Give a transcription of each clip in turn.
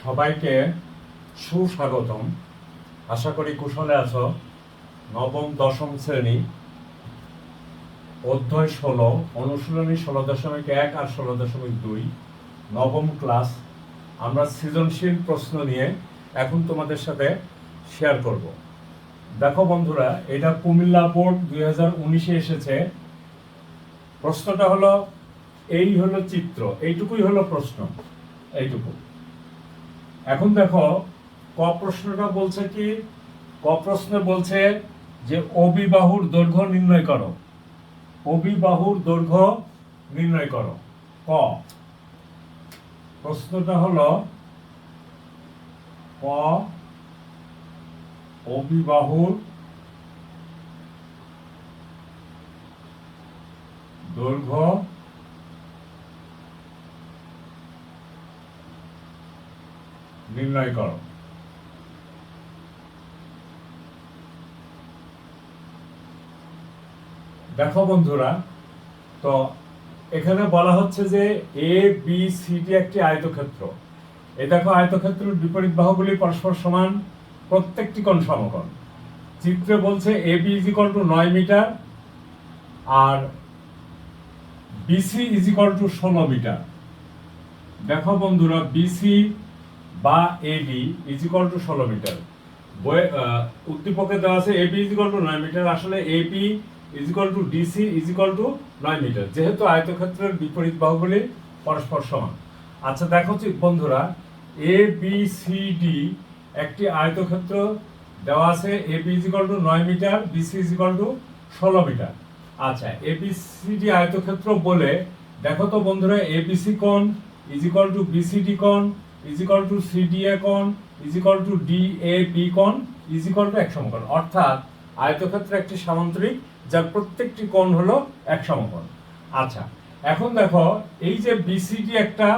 সবাইকে সুস্বাগতম। আশা করি কুশলে আছো। নবম, দশম শ্রেণি, অধ্যায় ষোলো, অনুশীলনী ষোলো দশমিক এক আর ষোলো দশমিক দুই, নবম ক্লাস। আমরা সৃজনশীল প্রশ্ন নিয়ে এখন তোমাদের সাথে শেয়ার করব। দেখো বন্ধুরা, এটা কুমিল্লা বোর্ড দুই হাজার উনিশে এসেছে। প্রশ্নটা হলো, এই হলো চিত্র, এইটুকুই হলো প্রশ্ন। এইটুকু। এখন দেখো, ক প্রশ্নটা বলছে কি? ক প্রশ্নে বলছে যে অবিবাহুর দৈর্ঘ্য নির্ণয় করো। অবিবাহুর দৈর্ঘ্য নির্ণয় করো। ক। প্রশ্নটা হলো, ক অবিবাহুর দৈর্ঘ্য নির্ণয় করো। দেখো বন্ধুরা, তো এখানে বলা হচ্ছে যে এ বি সি ডি একটি আয়তক্ষেত্র। এই দেখো আয়তক্ষেত্রের বিপরীত বাহুগুলি পরস্পর সমান প্রত্যেকটি কোণ সমকোণ। চিত্রে বলছে A B is equal to নয় মিটার আর বিসি ইজ ইকাল টু ষোলো মিটার। দেখো বন্ধুরা বিসি বা এডি ইজ ইকাল টু ষোলো মিটার। উদ্দীপকে দেওয়া আছে এবি ইজ ইকাল টু নয় মিটার। আসলে AP is equal to DC is equal to নয় মিটার। যেহেতু আয়তক্ষেত্রের বিপরীত বাহুগুলি পরস্পর সমান। আচ্ছা দেখো বন্ধুরা এ বি সি ডি একটি আয়তক্ষেত্র দেওয়া আছে A B is equal to নয় metre BC is equal to ষোলো মিটার। আচ্ছা এ বি সি ডি আয়তক্ষেত্র বলে, দেখো তো বন্ধুরা এ বি সি কোণ ইজ ইকাল টু বিসিডি কোণ ইজ ইকাল টু সিডিএ কোণ is equal to D A B কোণ ইজ ইকাল টু এক সমকোণ। অর্থাৎ আয়তক্ষেত্রে একটি সামান্তরিক, যার প্রত্যেকটি কোণ হলো এক সমকোণ। আচ্ছা এখন দেখো, এই যে বিসিডি একটা,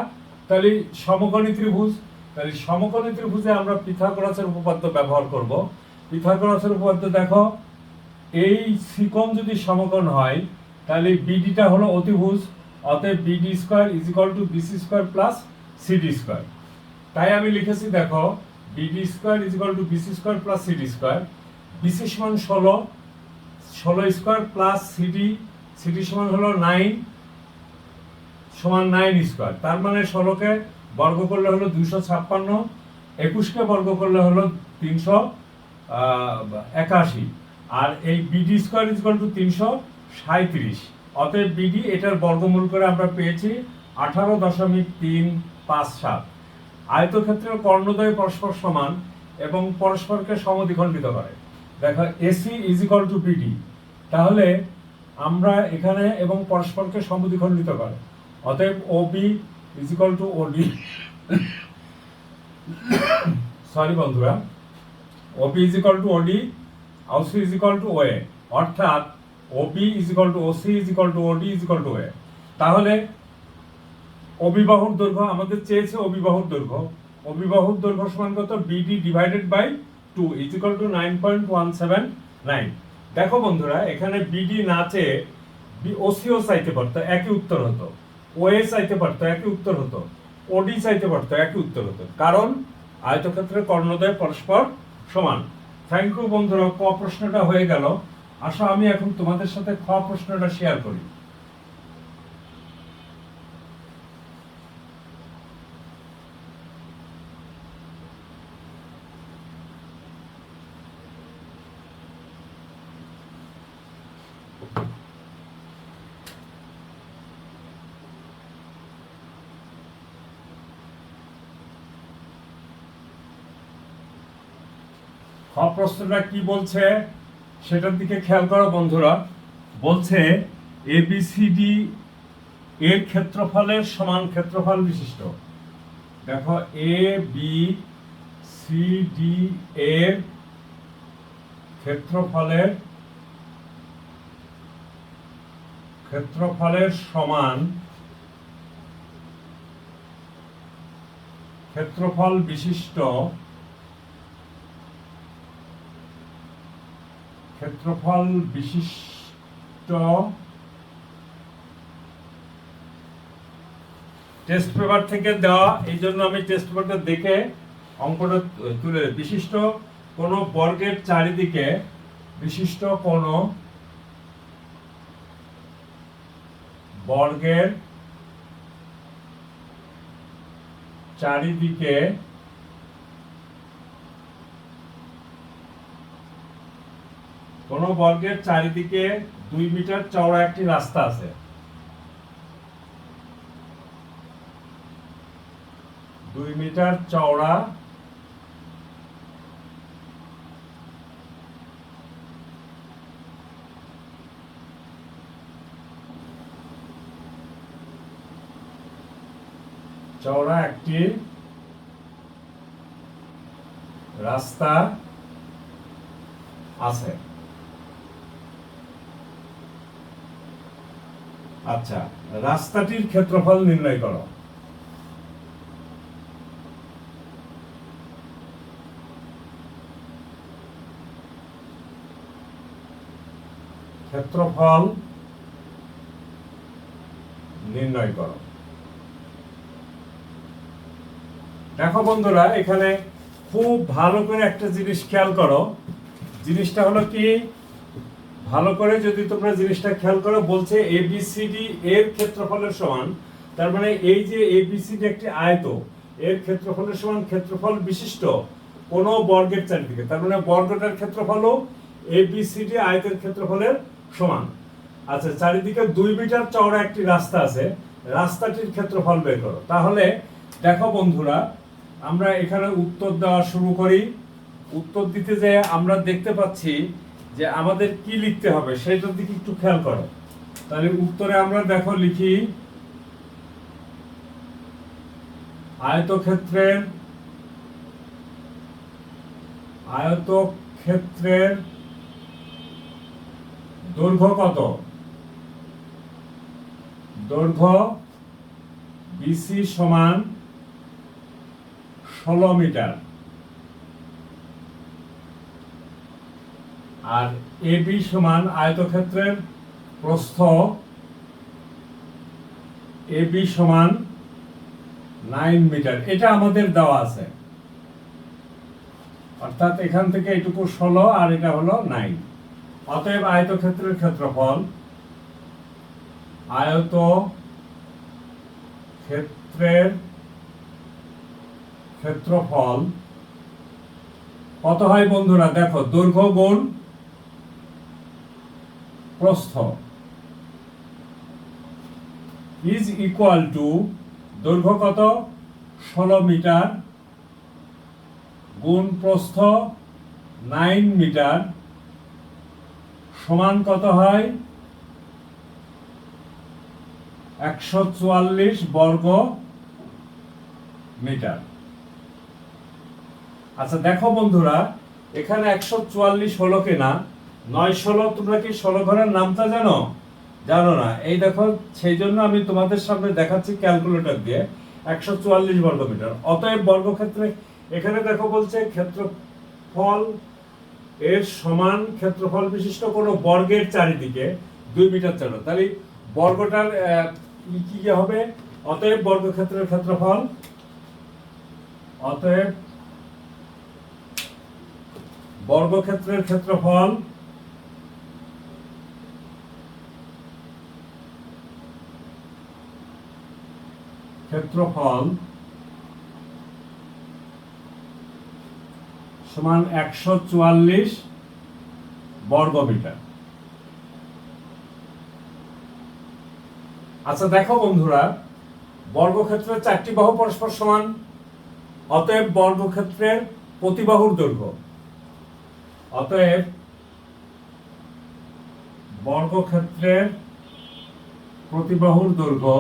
তাহলে সমকোণী ত্রিভুজ। তাহলে সমকোণী ত্রিভুজে আমরা পিথাগোরাসের উপপাদ্য ব্যবহার করব। পিথাগোরাসের উপপাদ্য দেখো, এই সিকোণ যদি সমকোণ হয়, তাহলে বিডিটা হলো অতিভুজ। অতএব BD square is equal to BC square plus CD square তাই আমি লিখেছি, দেখো BD square is equal to BC square plus CD square BC সমান ষোলো ষোলো স্কোয়ার প্লাস সিডি সিডি সমান হলো নাইন সমান নাইন স্কোয়ার তার মানে ষোলোকে বর্গ করলে হলো দুশো ছাপ্পান্ন, একুশকে বর্গ করলে হলো তিনশো একাশি। আর এই বিডি স্কোয়ার ইজ টু তিনশো সাঁত্রিশ অতএব বিডি এটার বর্গমূল করে আমরা পেয়েছি আঠারো দশমিক তিন পাঁচ সাত। আয়তক্ষেত্রের কর্ণদ্বয় পরস্পর সমান এবং পরস্পরকে সমদ্বিখণ্ডিত করে। দেখো AC is equal to BD তাহলে আমরা এখানে এবং পরস্পরকে সমদ্বিখণ্ডিত করে। অতএব O B is equal to OD sorry বন্ধুরা। OP is equal to OD OC is equal to OA অর্থাৎ OP is equal to OC is equal to OD is equal to OA তাহলে অবিবাহুর দৈর্ঘ্য, আমাদের চেয়েছে অবিবাহুর দৈর্ঘ্য। অবিবাহুর দৈর্ঘ্য সমান কত? BD divided by two is equal to nine point one seven nine দেখো বন্ধুরা, এখানে বিডি না চেয়ে ওসিও চাইতে পারতো, একই উত্তর হতো। ওএ চাইতে পারতো, একই উত্তর হতো। ওডি চাইতে পারতো, একই উত্তর হতো। কারণ আয়তক্ষেত্রের কর্ণদ্বয় পরস্পর সমান। থ্যাংক ইউ বন্ধুরা, ক প্রশ্নটা হয়ে গেল। আসো, আমি এখন তোমাদের সাথে খ প্রশ্নটা শেয়ার করি। প্রশ্নটা কি বলছে সেটার দিকে খেয়াল করো বন্ধুরা। বলছে এবিসিডি এর ক্ষেত্রফলের সমান ক্ষেত্রফল বিশিষ্ট। দেখো এ বি সি ডি এর ক্ষেত্রফলের ক্ষেত্রফলের সমান ক্ষেত্রফল বিশিষ্ট ক্ষেত্রফল বিশিষ্ট টেস্ট পেপার থেকে দেওয়া, এই জন্য আমি টেস্ট পেপারটা দেখে অঙ্কটা তুলে বিশিষ্ট কোনো বর্গের চারিদিকে বিশিষ্ট কোনো বর্গের চারিদিকে কোন বর্গের চারিদিকে দুই মিটার চওড়া একটি রাস্তা আছে। দুই মিটার চওড়া। চওড়া একটি রাস্তা আছে। আচ্ছা রাস্তাটির ক্ষেত্রফল নির্ণয় করো। ক্ষেত্রফল নির্ণয় করো। দেখো বন্ধুরা, এখানে খুব ভালো করে একটা জিনিস খেয়াল করো। জিনিসটা হলো কি? ভালো করে যদি তোমরা জিনিসটা খেয়াল করো, বলছে এবিসিডি এর ক্ষেত্রফলের সমান, তার মানে এই যে এবিসিডি একটি আয়ত, এর ক্ষেত্রফলের সমান ক্ষেত্রফল বিশিষ্ট কোন বর্গের চারিদিকে। তার মানে বর্গটার ক্ষেত্রফলও এবিসিডি আয়তের ক্ষেত্রফলের সমান। আচ্ছা চারিদিকে দুই মিটার চওড়া একটি রাস্তা আছে, রাস্তাটির ক্ষেত্রফল বের করো। তাহলে দেখো বন্ধুরা, আমরা এখানে উত্তর দেওয়া শুরু করি। উত্তর দিতে যে আমরা দেখতে পাচ্ছি যে আমাদের কি লিখতে হবে সেটার দিকে একটু খেয়াল করো। তাহলে উত্তরে আমরা দেখো লিখি, আয়তক্ষেত্রের আয়তক্ষেত্রের দৈর্ঘ্য কত? দৈর্ঘ্য বিসি সমান ষোলো মিটার। আর এবি সমান আয়তক্ষেত্রের প্রস্থ এবি সমান নাইন মিটার। এটা আমাদের দেওয়া আছে। অর্থাৎ এখান থেকে এটুকু ষোলো আর এটা হলো নাইন। অতএব আয়তক্ষেত্রের ক্ষেত্রফল আয়ত ক্ষেত্রের ক্ষেত্রফল কত হয় বন্ধুরা? দেখো, দৈর্ঘ্য গুণ প্রস্থ ইজ ইকুয়াল টু দৈর্ঘ্য কত? ষোলো মিটার গুণ প্রস্থ নাইন মিটার সমান কত হয়? একশো চুয়াল্লিশ বর্গ মিটার। আচ্ছা দেখো বন্ধুরা, এখানে একশো চুয়াল্লিশ হলো কিনা? নয় ষোলো, তোমরা কি ষোলো ঘরের নামটা জানো? জানো না। এই দেখো, সেই জন্য আমি তোমাদের সামনে দেখাচ্ছি ক্যালকুলেটর দিয়ে। একশো চুয়াল্লিশ বর্গ মিটার অতএব বর্গক্ষেত্রে এখানে দেখো বলছে ক্ষেত্রফল এর সমান ক্ষেত্রফল বিশিষ্ট কোনো বর্গের চারিদিকে দুই মিটার চলো তাহলে বর্গটার কি কি হবে? অতএব বর্গক্ষেত্রের ক্ষেত্রফল, অতএব বর্গক্ষেত্রের ক্ষেত্রফল ক্ষেত্রফল সমান একশো চুয়াল্লিশ বর্গ মিটার আচ্ছা দেখো বন্ধুরা, বর্গক্ষেত্রের চারটি বাহু পরস্পর সমান, অতএব বর্গক্ষেত্রের প্রতিবাহুর দৈর্ঘ্য। অতএব বর্গক্ষেত্রের প্রতিবাহুর দৈর্ঘ্য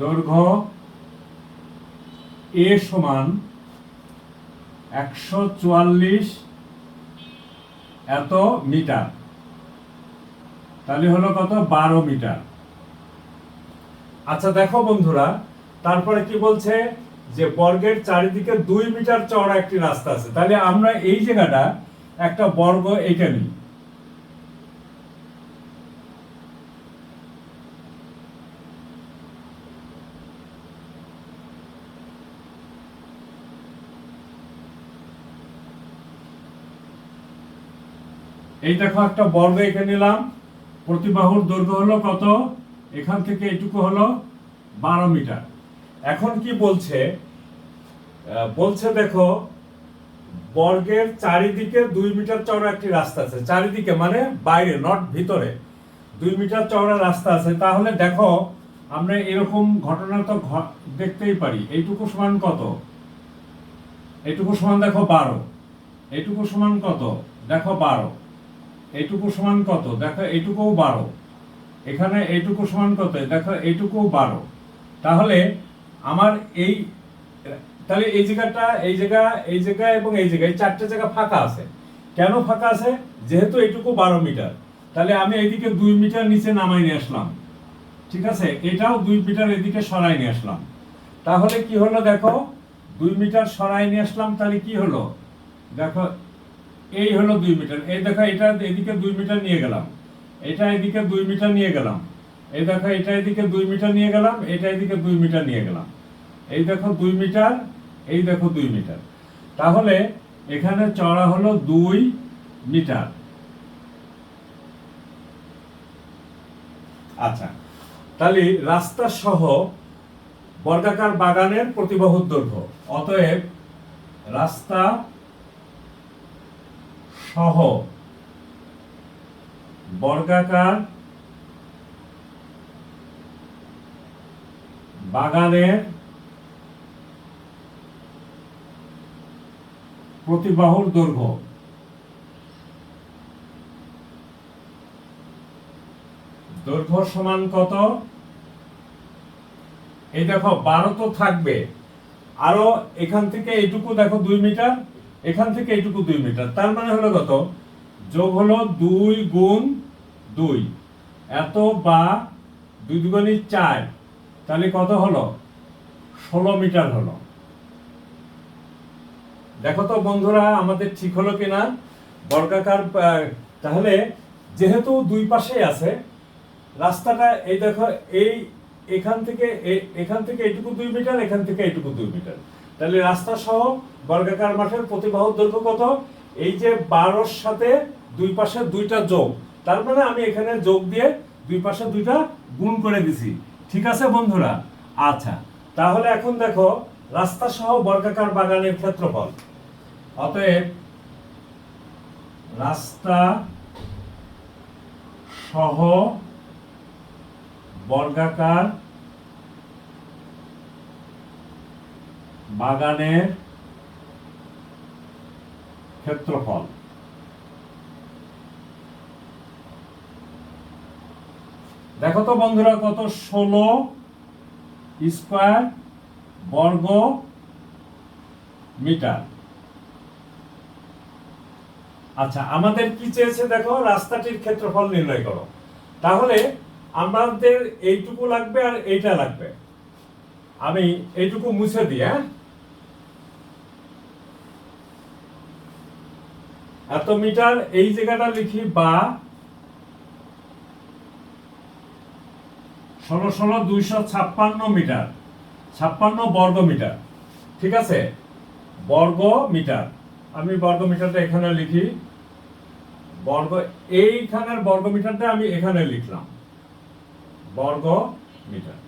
দৈর্ঘ্য এ সমান একশো চুয়াল্লিশ এত মিটার। তাহলে হলো কত? বারো মিটার। আচ্ছা দেখো বন্ধুরা, তারপরে কি বলছে? যে বর্গের চারিদিকে দুই মিটার চওড়া একটি রাস্তা আছে। তাহলে আমরা এই জায়গাটা একটা বর্গ এঁকে নিই। এই দেখো একটা বর্গ এঁকে নিলাম। প্রতি বাহুর দৈর্ঘ্য হলো কত? এখান থেকে এটুকু হলো বারো মিটার। এখন কি বলছে? বলছে দেখো, বর্গের চারিদিকে দুই মিটার চওড়া একটি রাস্তা আছে। চারিদিকে মানে বাইরে নট ভিতরে। দুই মিটার চওড়া রাস্তা আছে। তাহলে দেখো, আমরা এরকম ঘটনা তো দেখতেই পারি। এইটুকু সমান কত? এইটুকু সমান দেখো বারো। এইটুকু সমান কত? দেখো বারো। এইটুকু সমান কত? দেখো, এইটুকুও বারো। এখানে এইটুকু সমান কত? দেখো, এইটুকুও বারো। তাহলে আমার এই, তাহলে এই জায়গাটা, এই জায়গা এই জায়গা এবং এই জায়গায় চারটে জায়গা ফাঁকা আছে। কেন ফাঁকা আছে? যেহেতু এইটুকু বারো মিটার। তাহলে আমি এইদিকে দুই মিটার নিচে নামাই নিয়ে আসলাম। ঠিক আছে? এটাও দুই মিটার এদিকে সরাই নিয়ে আসলাম। তাহলে কি হলো দেখো? দুই মিটার সরাই নিয়ে আসলাম, তাহলে কি হলো? দেখো এই হলো দুই মিটার। এই দেখো, এটা এদিকে দুই মিটার নিয়ে গেলাম। এটা এদিকে দুই মিটার নিয়ে গেলাম। এই দেখো, এটা এদিকে দুই মিটার নিয়ে গেলাম, এটা এদিকে দুই মিটার নিয়ে গেলাম। এই দেখো, দুই মিটার, এই দেখো, দুই মিটার। তাহলে এখানে চড়া হলো দুই মিটার। আচ্ছা তাহলে রাস্তা সহ বর্গাকার বাগানের প্রতিবাহুর দৈর্ঘ্য। অতএব রাস্তা সহ। বর্গাকার বাগানের প্রতিবাহুর দৈর্ঘ্য। দৈর্ঘ্য সমান কত? এই দেখো, বারো তো থাকবে। আরও এখান থেকে এইটুকু দেখো, দুই মিটার। এখান থেকে এইটুকু দুই মিটার। তার মানে হলো কত? যোগ হলো দুই গুণ দুই। এত বা দুই দুগুণি চার, তাহলে কত হলো? ষোলো মিটার হলো। দেখো তো বন্ধুরা, আমাদের ঠিক হলো কিনা? বর্গাকার তাহলে যেহেতু দুই পাশেই আছে, রাস্তাটা এই দেখো, এই এখান থেকে এখান থেকে এইটুকু দুই মিটার, এখান থেকে এইটুকু দুই মিটার। তাহলে রাস্তা সহ বর্গাকার মাঠের প্রতিবাহ দৈর্ঘ্য কত? এই যে বারোর সাথে দুই পাশে দুইটা যোগ, তার মানে আমি এখানে যোগ দিয়ে দুই পাশে দুইটা গুণ করে দিছি। ঠিক আছে বন্ধুরা? আচ্ছা তাহলে এখন দেখো রাস্তা সহ বর্গাকার বাগানের ক্ষেত্রফল। অতএব রাস্তা সহ বর্গাকার বাগানের ক্ষেত্রফল। দেখো তো বন্ধুরা কত ষোলো স্কোয়ার বর্গ মিটার। আচ্ছা আমাদের কি চেয়েছে দেখো? রাস্তাটির ক্ষেত্রফল নির্ণয় করো। তাহলে আমাদের এইটুকু লাগবে আর এইটা লাগবে। আমি এইটুকু মুছে দিই হ্যাঁ? এত মিটার এই জায়গাটা লিখি বা ষোলো ষোলো দুইশো ছাপ্পান্ন মিটার, ছাপ্পান্ন বর্গ মিটার, ঠিক আছে? বর্গ মিটার। আমি বর্গ মিটারটা এখানে লিখি। বর্গ, এইখানের বর্গ মিটারটা আমি এখানে লিখলাম। বর্গ মিটার।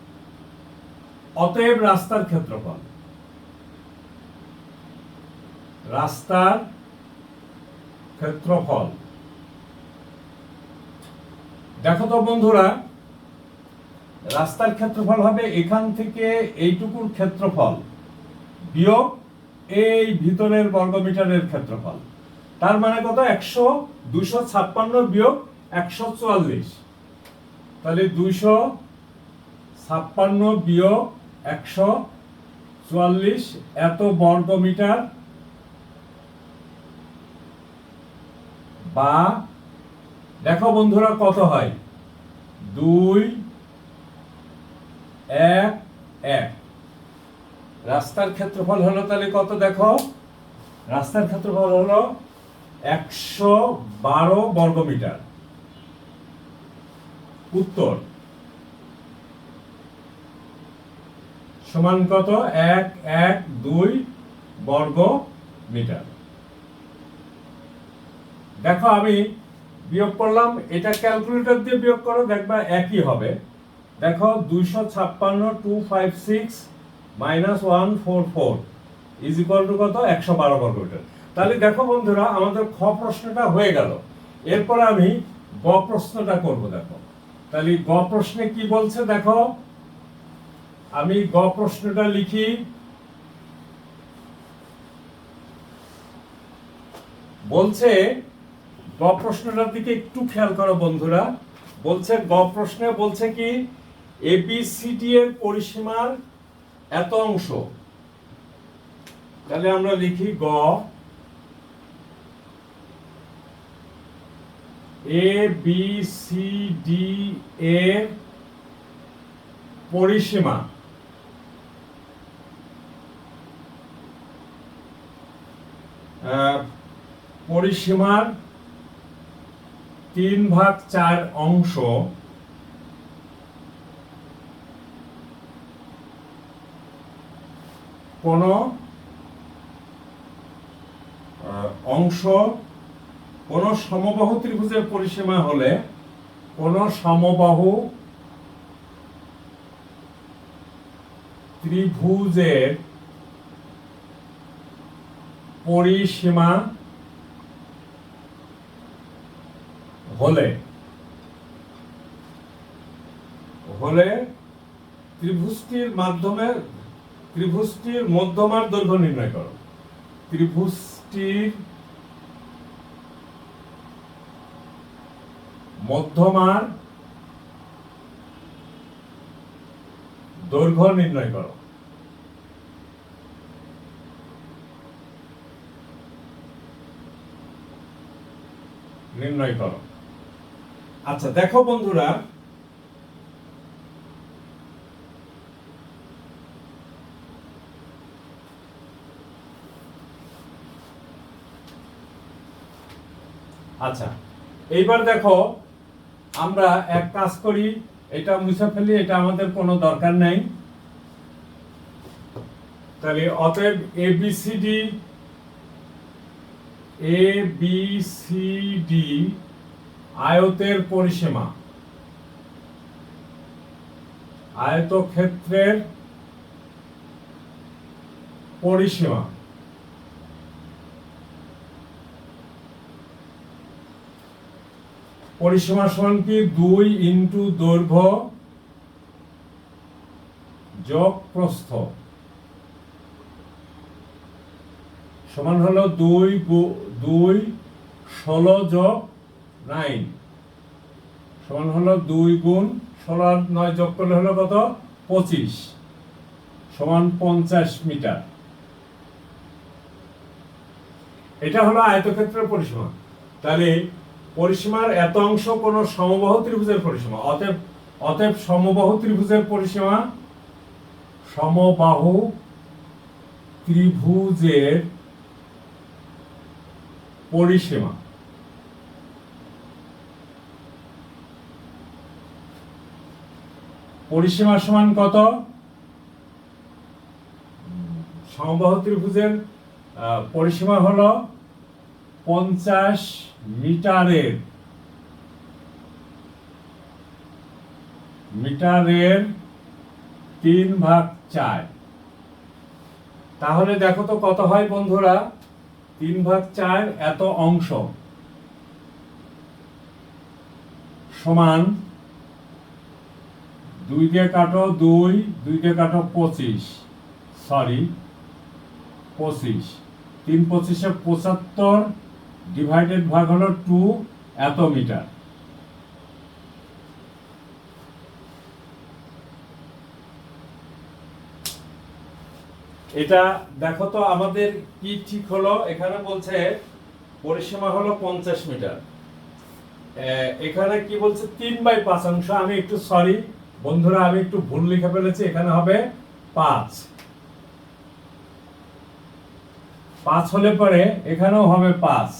অতএব রাস্তার ক্ষেত্রফল। রাস্তার ক্ষেত্রফল। দেখো তো বন্ধুরা, রাস্তার ক্ষেত্রফল হবে এখান থেকে এইটুকুর ক্ষেত্রফল বিয়োগ এই ভিতরের বর্গমিটারের ক্ষেত্রফল। তার মানে কত? একশো দুশো ছাপ্পান্ন বিয়োগ একশো চুয়াল্লিশ। তাহলে দুইশো ছাপ্পান্ন বিয়োগ একশো চুয়াল্লিশ, এত বর্গমিটার বা দেখো বন্ধুরা কত হয়? দুই, এক এক। রাস্তার ক্ষেত্রফল হলো তাহলে কত দেখো? রাস্তার ক্ষেত্রফল হলো একশো বারো বর্গমিটার। উত্তর। সমান কত? এক এক, দুই বর্গ মিটার দেখো, আমি বিয়োগ করলাম, এটা ক্যালকুলেটর দিয়ে বিয়োগ করো, দেখবা একই হবে। দেখো, দুইশো ছাপ্পান্ন two five six minus one four four is equal to কত? একশো বারো বর্গমিটার তাহলে দেখো বন্ধুরা, আমাদের খ প্রশ্নটা হয়ে গেল। এরপর আমি গ প্রশ্নটা করব, দেখো। তাহলে গ প্রশ্নে কি বলছে, দেখো? আমি গ প্রশ্নটা লিখি। বলছে গ প্রশ্নটার দিকে একটু খেয়াল করো বন্ধুরা। বলছে, গ প্রশ্নে বলছে কি এবিসিডি এর পরিসীমার এত অংশ। তাহলে আমরা লিখি গ। এ বি সি ডি এর পরিসীমা। পরিসীমার তিন ভাগ চার অংশ কোন অংশ কোন সমবাহু ত্রিভুজের পরিসীমা হলে কোন সমবাহু ত্রিভুজের পরিসীমা হলে হলে ত্রিভুজটির মাধ্যমে, ত্রিভুজটির মধ্যমার দৈর্ঘ্য নির্ণয় করো। ত্রিভুজটির মধ্যমার দৈর্ঘ্য নির্ণয় করো। নির্ণয় করো। আচ্ছা দেখো বন্ধুরা। আচ্ছা এইবার দেখো, আমরা এক কাজ করি, এটা মুছে ফেলি, এটা আমাদের কোনো দরকার নেই। তাহলে অতএব ABCD A B C D আয়তের পরিসীমা। আয়তক্ষেত্রের পরিসীমা। পরিসীমা সমান কি? দুই ইন্টু দৈর্ঘ্য যোগ প্রস্থ। সমান হলো দুই দুই ষোলো যোগ নাইন। সমান হলো দুই গুণ ষোলো নয় যোগ করলে হলো কত? পঁচিশ। সমান পঞ্চাশ মিটার। এটা হলো আয়তক্ষেত্রের পরিসীমা। তাহলে পরিসীমার এত অংশ কোন সমবাহু ত্রিভুজের পরিসীমা। অতএব অতএব সমবাহু ত্রিভুজের পরিসীমা সমবাহু ত্রিভুজের পরিসীমা। পরিসীমা সমান কত? সমবাহু ত্রিভুজের পরিসীমা হলো পঞ্চাশ মিটারের। মিটারের তিন ভাগ চার। তাহলে দেখো তো কত হয় বন্ধুরা? তিন ভাগ চার এত অংশ। সমান দুই দিয়ে কাটো দুই দুই দিয়ে কাটো পঁচিশ। সরি পঁচিশ। তিন পঁচিশে পঁচাত্তর ডিভাইডেড ভাগ হলো টু এত মিটার। এটা দেখো তো আমাদের কি ঠিক হলো? এখানে বলছে পরিসীমা হলো পঞ্চাশ মিটার। এখানে কি বলছে? তিন বাই পাঁচ অংশ। আমি একটু সরি বন্ধুরা, আমি একটু ভুল লিখে ফেলেছি। এখানে হবে পাঁচ। পাঁচ হলে পরে এখানেও হবে পাঁচ।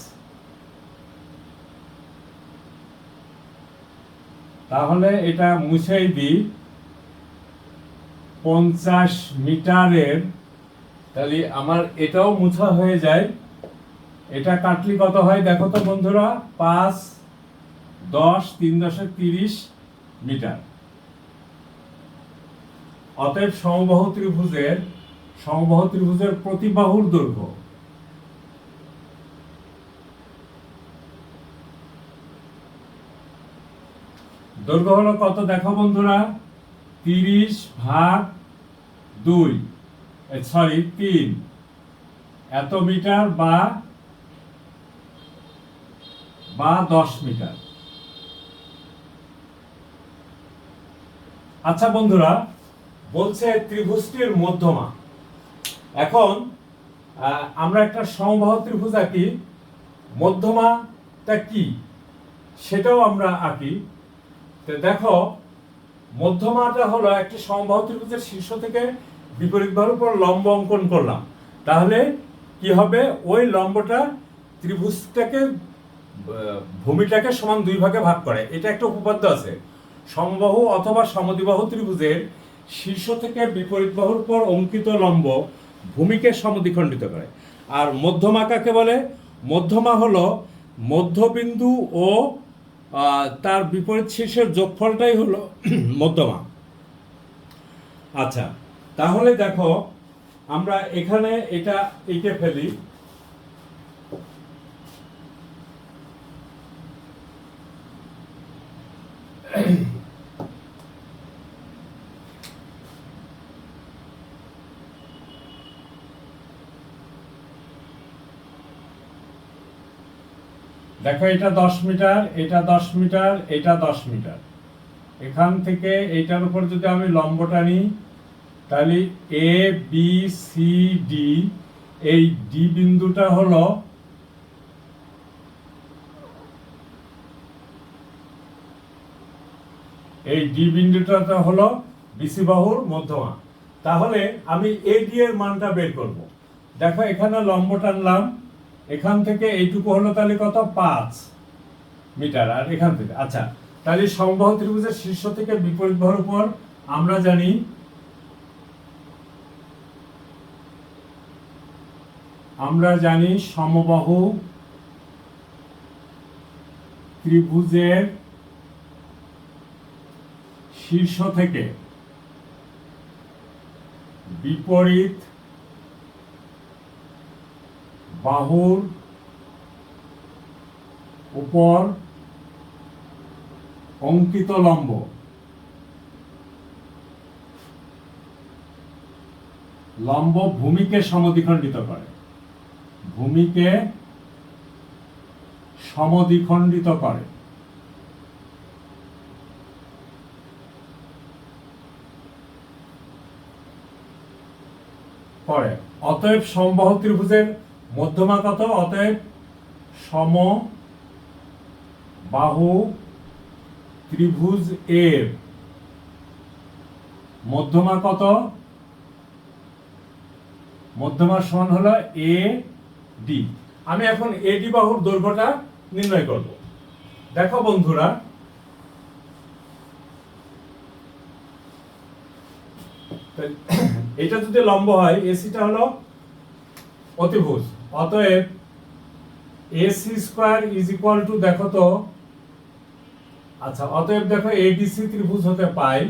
তাহলে এটা মুছেই দিই। পঞ্চাশ মিটারের, তাহলে আমার এটাও মুছা হয়ে যায়। এটা কাটলি কত হয় দেখো তো বন্ধুরা, পাঁচ, দশ, তিন দশে তিরিশ মিটার। অতএব সমবাহু ত্রিভুজের সমবাহু ত্রিভুজের প্রতিবাহুর দৈর্ঘ্য। দৈর্ঘ্য হলো কত? দেখো বন্ধুরা, তিরিশ ভাগ দুই সরি তিন। এত মিটার বা বা দশ মিটার। আচ্ছা বন্ধুরা বলছে ত্রিভুজটির মধ্যমা। এখন আমরা একটা সমবাহু ত্রিভুজ আঁকি। মধ্যমাটা কি? সেটাও আমরা আঁকি। তো দেখো, মধ্যমাটা হলো একটি সমবাহু ত্রিভুজের শীর্ষ থেকে বিপরীত বাহুর উপর লম্ব অঙ্কন করলাম। তাহলে কি হবে? ওই লম্বটা ত্রিভুজটাকে ভূমিটাকে সমান দুই ভাগে ভাগ করে। এটা একটা উপপাদ্য আছে। সমবাহু অথবা সমদ্বিবাহু ত্রিভুজের শীর্ষ থেকে বিপরীত বাহুর পর অঙ্কিত লম্ব ভূমিকে সমদ্বিখণ্ডিত করে। আর মধ্যমা কাকে বলে, মধ্যমা হলো মধ্যবিন্দু ও তার বিপরীত শীর্ষের যোগফলটাই হলো মধ্যমা। আচ্ছা তাহলে দেখো, আমরা এখানে এটা এঁকে ফেলি। দেখো, এটা দশ মিটার, এটা দশ মিটার, এটা দশ মিটার। এখান থেকে এইটার উপর যদি আমি লম্বটা নিই, তাহলে এ বি সি ডি এই ডি বিন্দুটা হলো এই ডি বিন্দুটা হলো বিসি বাহুর মধ্যমা তাহলে আমি এ ডি এর মানটা বের করব। দেখো, এখানে লম্ব টানলাম এখান থেকে এইটুকু হলো তাহলে কত? পাঁচ মিটার। আর এখান থেকে আচ্ছা তাহলে সমবাহু ত্রিভুজের শীর্ষ থেকে বিপরীত বাহুর উপর আমরা জানি আমরা জানি সমবাহু ত্রিভুজের শীর্ষ থেকে বিপরীত বাহুর উপর অঙ্কিত লম্ব। লম্ব ভূমিকে সমদ্বিখণ্ডিত করে। ভূমিকে সমদ্বিখণ্ডিত করে। করে। অতএব সমবাহু ত্রিভুজের মধ্যমা কত অতএব সম বাহু ত্রিভুজ এর মধ্যমা কত মধ্যমার সমান হলো এ ডি। আমি এখন এ ডি বাহুর দৈর্ঘ্যটা নির্ণয় করব। দেখো বন্ধুরা এটা যদি লম্ব হয় এসিটা হলো অতিভুজ। অতএব AC square is equal to দেখো তো আচ্ছা অতএব দেখো এডিসি ত্রিভুজ হতে পাই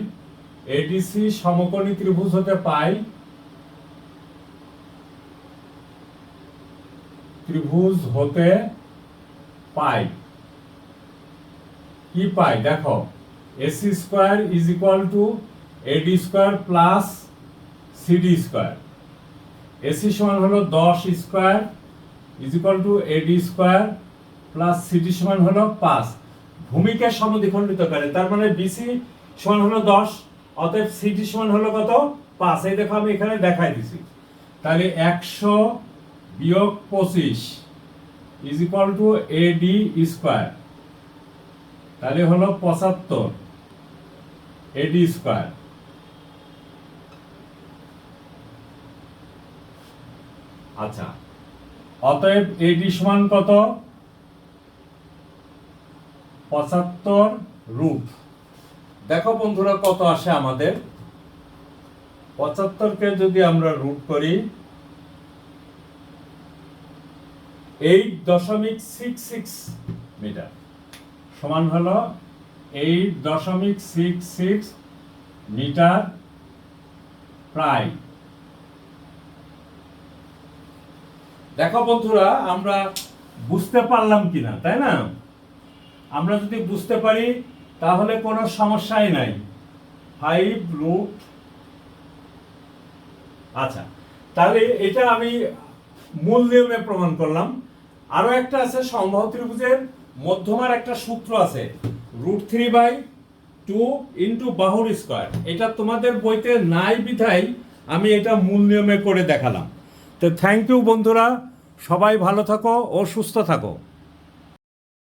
এডিসি সমকোণী ত্রিভুজ হতে পাই, ত্রিভুজ হতে পাই। কি পাই? দেখো AC square is equal to AD square plus CD square AC সমান হলো দশ square is equal to AD square plus CD সমান হলো পাঁচ। ভূমিকা সমদ্বিখণ্ডিত করে, তার মানে বিসি সমান হলো দশ, অতএব সিডি সমান হলো কত? পাঁচ। এই দেখো আমি এখানে দেখাই দিছি। তাহলে একশো বিয়োগ পঁচিশ is equal to AD square, তাহলে হলো পঁচাত্তর এডি স্কোয়ার। আচ্ছা। অতএব এডি সমান কত? পঁচাত্তর রুট। দেখো বন্ধুরা কত আসে আমাদের। পঁচাত্তরকে যদি আমরা রুট করি, এইট দশমিক সিক্স সিক্স মিটার সমান হলো এইট দশমিক সিক্স সিক্স মিটার প্রায়। দেখো বন্ধুরা, আমরা বুঝতে পারলাম কিনা, তাই না? আমরা যদি বুঝতে পারি, তাহলে কোনো সমস্যাই নাই। ফাইভ রুট আচ্ছা তাহলে এটা আমি মূল নিয়মে প্রমাণ করলাম। আরও একটা আছে সম্ভাব্য ত্রিভুজের, মধ্যমার একটা সূত্র আছে root three by two into বাহুর স্কোয়ার এটা তোমাদের বইতে নাই বিধাই আমি এটা মূল নিয়মে করে দেখালাম। তো থ্যাংক ইউ বন্ধুরা সবাই ভালো থাকো ও সুস্থ থাকো।